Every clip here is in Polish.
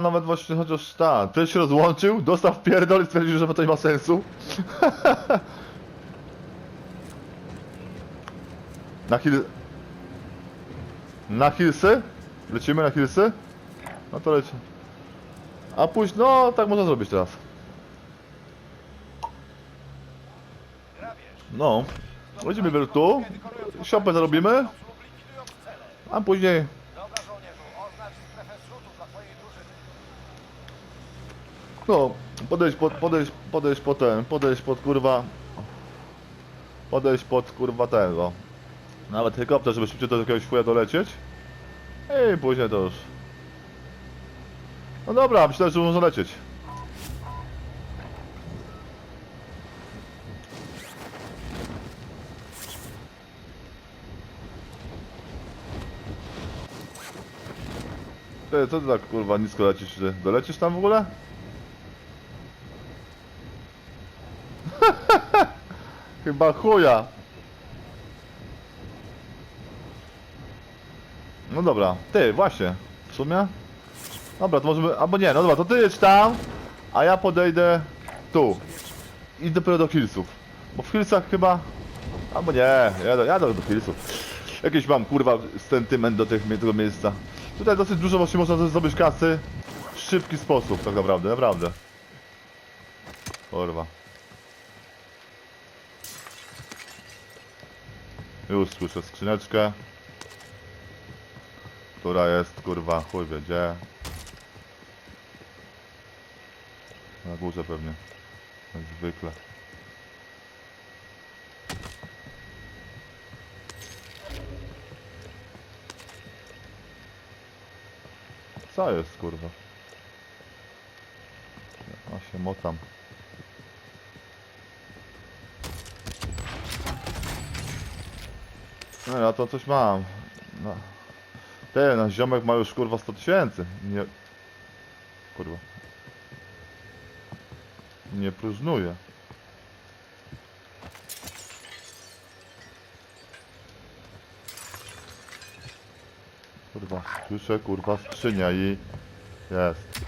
nawet właśnie chociaż ta, ten się rozłączył, dostał pierdol i stwierdził, że to nie ma sensu. na hill... Na hillsy? Lecimy na hillsy? No to leci. A później, no tak można zrobić teraz. No. Lecimy tu, siopę zarobimy, a później No, podejść pod, podejść, podejść pod ten, podejść pod kurwa... Podejść pod kurwa tego. Nawet helikopter, żeby szybciej do jakiegoś chuja dolecieć. I później to już. No dobra, myślę, że można lecieć. Ty, co ty tak kurwa nisko lecisz? Dolecisz tam w ogóle? Chyba chuja. No dobra, ty, właśnie. W sumie? Dobra, to możemy, albo nie, no dobra, to ty jedź tam, a ja podejdę tu. I dopiero do Hillsów. Bo w Hillsach chyba... Albo nie, jadę, jadę do Hillsów. Jakiś mam, kurwa, sentyment do tych, tego miejsca. Tutaj dosyć dużo właśnie można zdobyć kasy w szybki sposób, tak naprawdę, naprawdę. Kurwa. Już słyszę skrzyneczkę. Która jest, kurwa, chuj wie gdzie. Na górze pewnie. Jak zwykle. Co jest, kurwa? A się motam. No ja to coś mam. No. Ty, nasz ziomek ma już kurwa 100 tysięcy. Nie... Kurwa. Nie próżnuje. Kurwa, słyszę kurwa skrzynia i... Jest.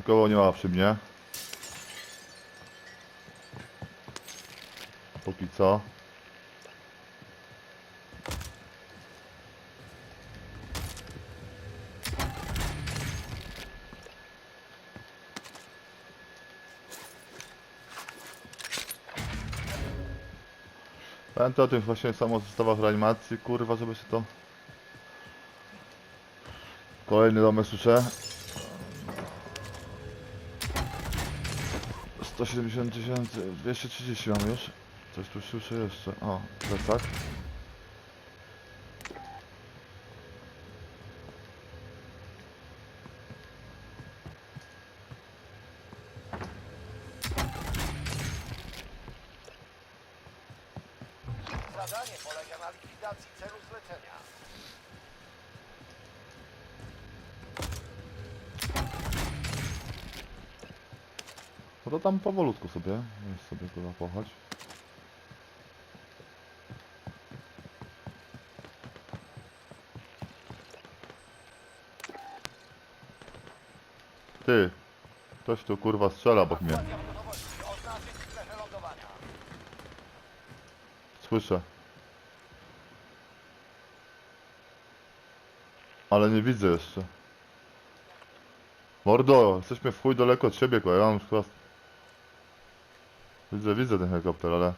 Nikogo nie ma przy mnie. Póki co. Pamiętaj o tych właśnie samozestawach reanimacji, kurwa, żeby się to... Kolejny domek słyszę. 170 tysięcy, 230 mam już. Coś tu słyszę jeszcze. O, plecak. Zadanie polega na likwidacji celu zlecenia. No to tam powolutku sobie, sobie kurwa pochodź. Ty, ktoś tu kurwa strzela obok mnie. Słyszę. Ale nie widzę jeszcze. Mordo, jesteśmy w chuj daleko od siebie, kurwa. Ja mam chyba... Widzę, widzę ten helikopter, ale...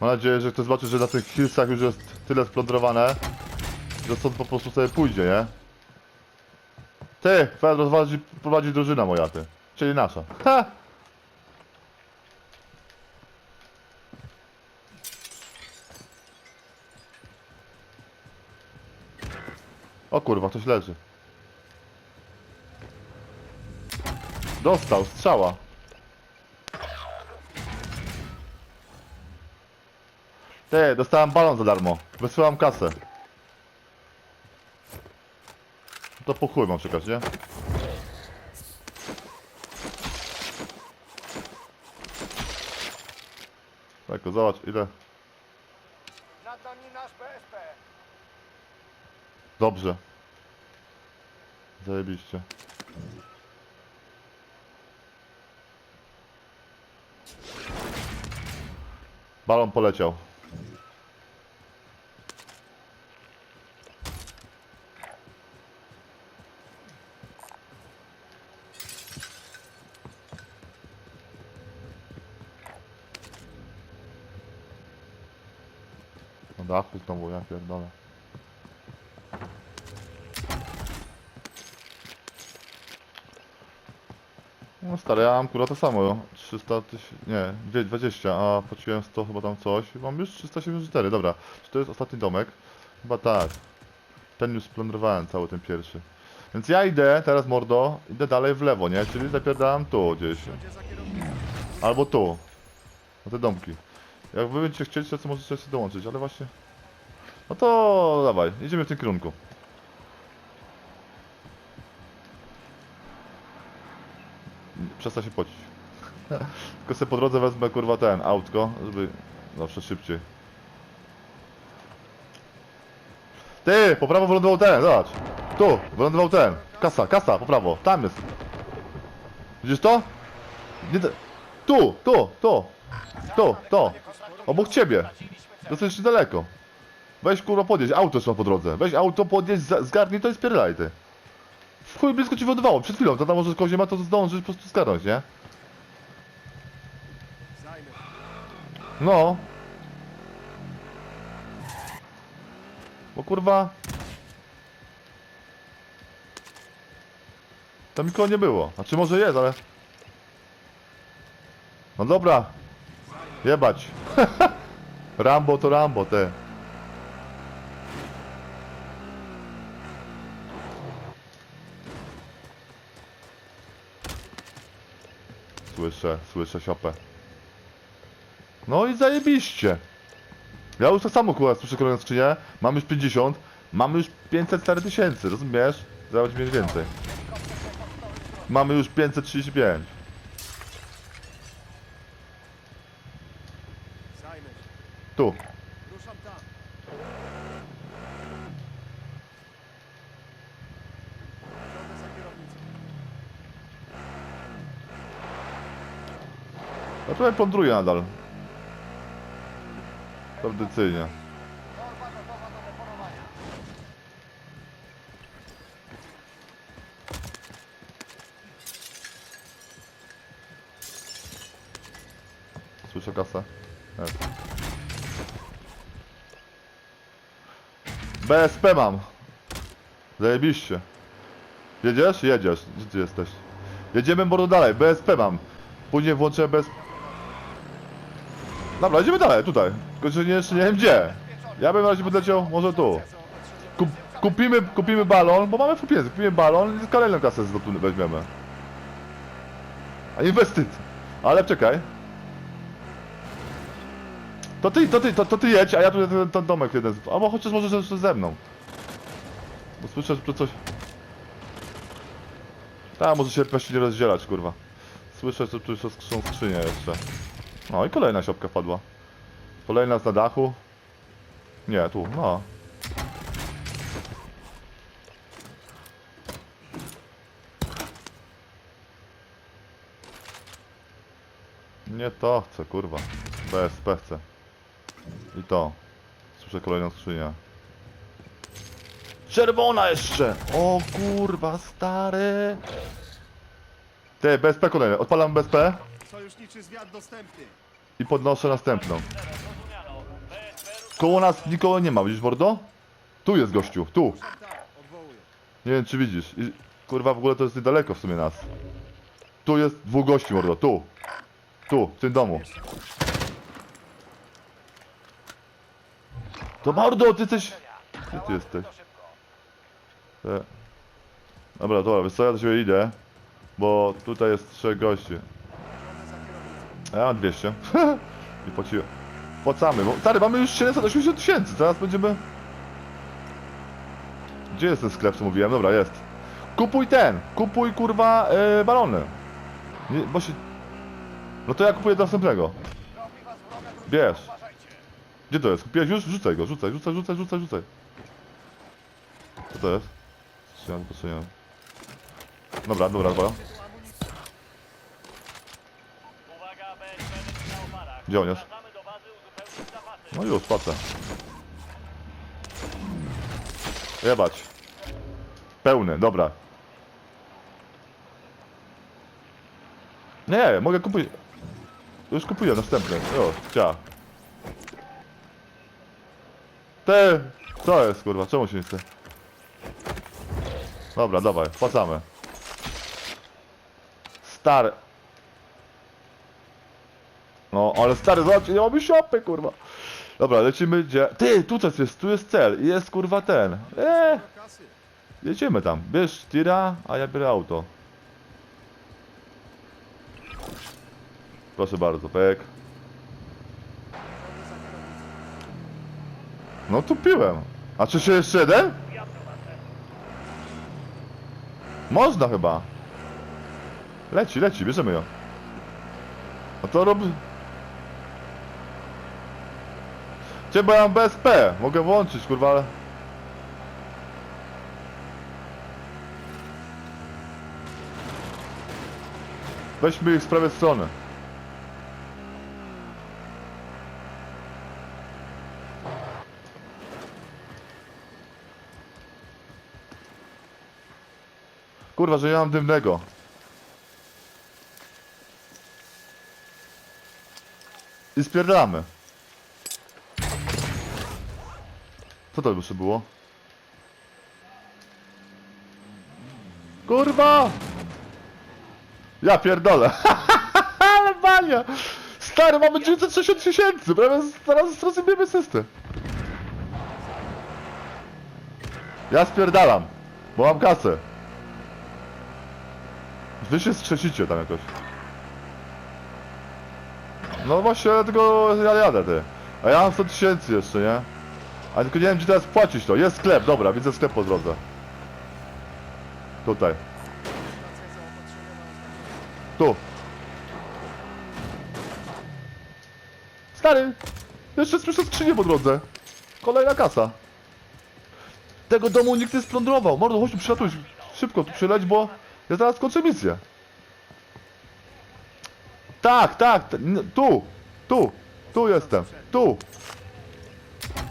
Mam nadzieję, że ktoś zobaczy, że na tych hillsach już jest tyle splądrowane, że stąd po prostu sobie pójdzie, nie? Ty, twoja rozwadzi, prowadzi drużyna moja, ty. Czyli nasza. Ha! O kurwa, ktoś leży. Dostał, strzała. Ty, dostałem balon za darmo. Wysyłam kasę. To po chuj mam przekaz, nie? Tak, zobacz ile. Dobrze. Zajebiście. Balon poleciał. Dachu znowu, ja pierdolę. No stary, ja mam kurwa to samo, 300 tysięcy, nie, dwie- 20, a płaciłem 100 chyba tam coś i mam już 374, dobra. Czy to jest ostatni domek? Chyba tak. Ten już splądrowałem, cały ten pierwszy. Więc ja idę, teraz mordo, idę dalej w lewo, nie? Czyli zapierdalam tu gdzieś. Albo tu. Na te domki. Jak wy będziecie chcieli, to możecie się dołączyć, ale właśnie... No to dawaj, idziemy w tym kierunku. Przestań się pocić. Tylko sobie po drodze wezmę kurwa ten autko, żeby zawsze szybciej. Ty, po prawo wylądował ten, zobacz. Tu, wylądował ten. Kasa, kasa, po prawo, tam jest. Widzisz to? Nie, tu, tu, tu, tu, to. Obok ciebie. Dosyć daleko. Weź kurwa podjedź, auto trzeba po drodze. Weź auto, podjedź, zgarnij to i spierlaj ty. W chuj blisko ci wylądowało, przed chwilą, to tam może kozie ma to zdążyć po prostu zgarnąć, nie? No. Bo kurwa... Tam nikogo nie było. Znaczy może jest, ale... No dobra. Jebać. Rambo to Rambo, te. Słyszę, słyszę siopę. No i zajebiście. Ja już tak samo kurwa słyszę kolejną skrzynię. Mam już 50. Mamy już 504 tysięcy, rozumiesz? Zaraz mieć więcej. Mamy już 535. Zajmę się. Tu. Ruszam tam. Ja tutaj plądruję nadal. Tradycyjnie. Torba gotowa do depolowania. Słyszę kasę. Jest. BSP mam. Zajebiście. Jedziesz? Jedziesz. Gdzie ty jesteś? Jedziemy mordo dalej. BSP mam. Później włączę bez... Dobra, jedziemy dalej, tutaj. Tylko, że nie, jeszcze nie wiem gdzie. Ja bym na razie podleciał może tu. Kup, kupimy, kupimy balon, bo mamy pieniędzy. Kupimy balon i kolejną kasę z weźmiemy. A inwestyt. Ale czekaj. To ty, to ty, to, to ty jedź, a ja tu ten, ten domek jeden. z- Albo chociaż może że- że ze mną. Bo słyszę, że coś... Tak, może się jakoś nie rozdzielać, kurwa. Słyszę, że tu są skrzynie jeszcze. No i kolejna siopka padła. Kolejna jest na dachu. Nie, tu, no. Nie to chcę, kurwa. BSP chcę. I to. Słyszę kolejną skrzynię. Czerwona jeszcze! O kurwa, stary! Ty, BSP kolejne. Odpalam BSP Sojuszniczy zwiat dostępny. i podnoszę następną. Koło nas nikogo nie ma, widzisz mordo? Tu jest gościu, tu. Odwołuję. Nie wiem czy widzisz. I, kurwa w ogóle to jest niedaleko w sumie nas. Tu jest dwóch gości mordo, tu. Tu, w tym domu. To mordo, ty jesteś... Gdzie ty jesteś? E. Dobra, dobra, wiesz co, ja do ciebie idę. Bo tutaj jest trzech gości. A ja mam 200. I płaciłem. Płacamy, bo stary, mamy już 780 tysięcy, teraz będziemy... Gdzie jest ten sklep, co mówiłem? Dobra, jest. Kupuj ten, kupuj kurwa e, balony. Nie, bo się... No to ja kupuję następnego. Robi Gdzie to jest? Kupiłeś już? Rzucaj go, rzucaj, rzucaj, rzucaj, rzucaj, rzucaj. Co to jest? Strzelam, postrzelam. Dobra, dobra, dobra. Gdzie on jest? No już, płacę. Jebać. Pełny, dobra. Nie, mogę kupić. Już kupuję następny. Jo, cia. Ty! Co jest kurwa? Czemu się nie chce? Dobra, dawaj, płacamy. Stary. No, ale stary, zobaczcie, nie mamy siopy, kurwa. Dobra, lecimy gdzie... Ty, tu coś jest, tu jest cel i jest kurwa ten. Eee, jedziemy tam. Bierz tira, a ja biorę auto. Proszę bardzo, pek. No tu piłem. A czy się jeszcze jeden? Można chyba. Leci, leci, bierzemy ją. No to rob... Cię, bo ja mam BSP. Mogę włączyć, kurwa, ale... Weźmy ich z prawej strony. Kurwa, że nie mam dymnego. I spierdalamy. Co to jeszcze było? Kurwa! Ja pierdolę. Ale bania! Stary, mamy 960 tysięcy, prawie zaraz zrozumiemy system. Ja spierdalam, bo mam kasę. Wy się skrzesicie tam jakoś. No właśnie, dlatego ja jadę, ty. A ja mam 100 tysięcy jeszcze, nie? A tylko nie wiem, gdzie teraz płacić to. Jest sklep, dobra, widzę sklep po drodze. Tutaj. Tu. Stary, jeszcze słyszę skrzynię po drodze. Kolejna kasa. Tego domu nikt nie splądrował. Mordo, chodź tu przylatuj. Szybko tu przyleć, bo ja zaraz kończę misję. Tak, tak, t- n- tu, tu, tu jestem, tu.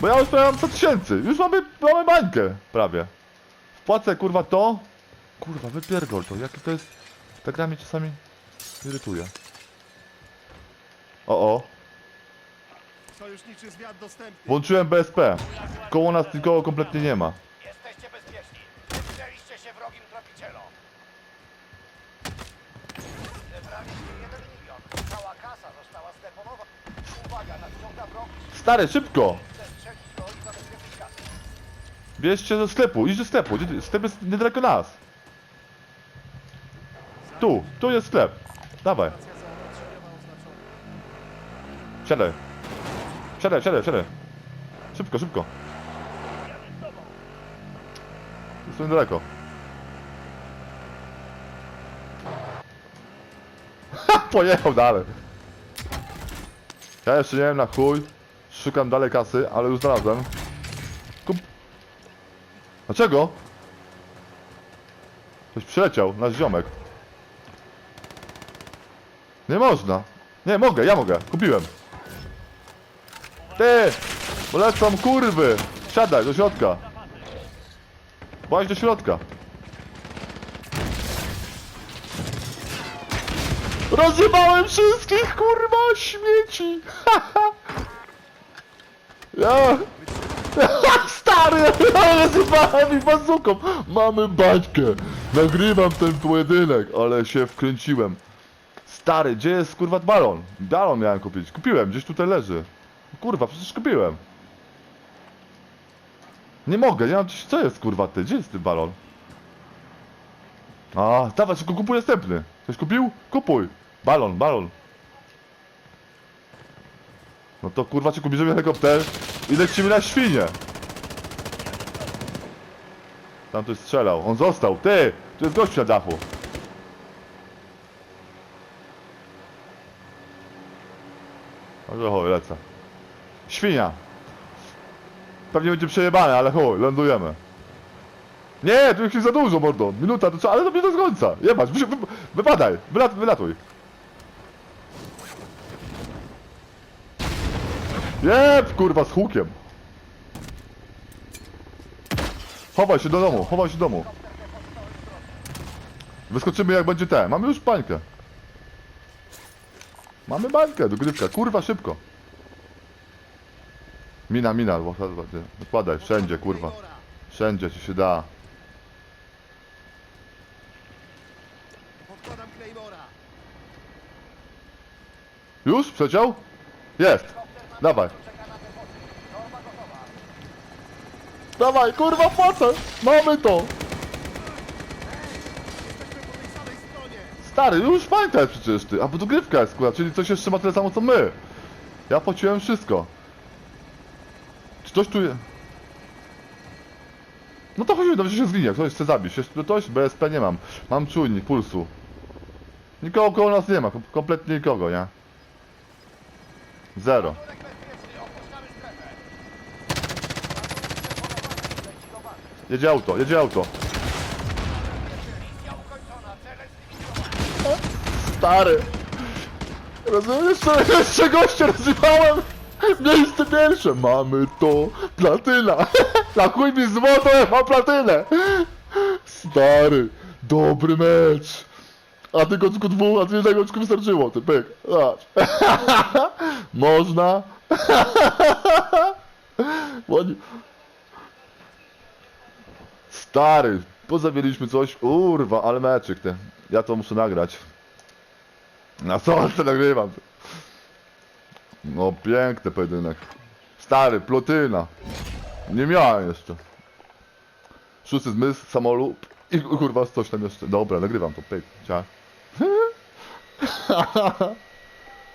Bo ja już prawie mam 100 tysięcy. Już mamy, mamy bańkę, prawie. Wpłacę, kurwa, to. Kurwa, wypierdol to, jakie to jest... Ta gra mnie czasami irytuje. O, o. Sojuszniczy zwiat dostępny. Włączyłem BSP. Koło nas nikogo kompletnie nie ma. Stary, szybko! Bierzcie do sklepu, idź do sklepu. Sklep jest niedaleko nas. Tu, tu jest sklep. Dawaj, siadaj. Siadaj, siadaj, siadaj. Szybko, szybko. Jest tu niedaleko. Ha, pojechał dalej. Ja jeszcze nie wiem na chuj. Szukam dalej kasy, ale już znalazłem. Kup... Dlaczego? Ktoś przyleciał, nasz ziomek. Nie można. Nie, mogę, ja mogę. Kupiłem. Ty! Bo lecą kurwy! Siadaj do środka. Bądź do środka. Rozjebałem wszystkich, kurwa, śmieci! ja... Stary, rozjebałem ich bazuką! Mamy baćkę! Nagrywam ten pojedynek, ale się wkręciłem. Stary, gdzie jest kurwa balon? Balon miałem kupić. Kupiłem, gdzieś tutaj leży. Kurwa, przecież kupiłem. Nie mogę, nie mam co jest kurwa ty? Gdzie jest ten balon? A, dawaj, tylko kupuj następny. Ktoś kupił? Kupuj. Balon, balon. No to kurwa ci kubierzemy helikopter i lecimy na świnie. Tam ktoś strzelał. On został. Ty! Tu jest gość na dachu. Może chuj, lecę. Świnia. Pewnie będzie przejebane, ale chuj, lądujemy. Nie, tu ich jest za dużo, mordo. Minuta, to co? Ale to mnie do końca. Jebać, wy, wy, wypadaj, wylat, wylatuj. Jeb, kurwa, z hukiem. Chowaj się do domu, chowaj się do domu. Wyskoczymy jak będzie te. Mamy już bańkę. Mamy bańkę, dogrywka. Kurwa, szybko. Mina, mina, wykładaj, wszędzie, kurwa. Wszędzie ci się da. Już? Przeciął? Jest. Dawaj. Dawaj, kurwa, płacę! Mamy to! Stary, już jest przecież ty. A bo dogrywka jest, kurwa, czyli coś jeszcze ma tyle samo co my. Ja płaciłem wszystko. Czy ktoś tu je... No to chodźmy, dobrze się zginie, ktoś chce zabić. Jeszcze ktoś? BSP nie mam. Mam czujnik pulsu. Nikogo koło nas nie ma, kom- kompletnie nikogo, nie? Zero. Jedzie auto, jedzie auto. Stary! Rozumiem, jeszcze, jeszcze gościa rozjebałem! Miejsce pierwsze! Mamy to! Platyna! Na chuj mi złoto, jak mam platynę! Stary! Dobry mecz! A tylko tylko dwóch, a ty jednego tylko wystarczyło, ty pyk. Zobacz. Można. Ładnie. Stary, pozawieliśmy coś. Urwa, ale meczyk ten. Ja to muszę nagrać. Na to nagrywam? No piękny pojedynek. Stary, plotyna. Nie miałem jeszcze. Szósty zmysł, samolub i kurwa coś tam jeszcze. Dobra, nagrywam to, pyk, ciach.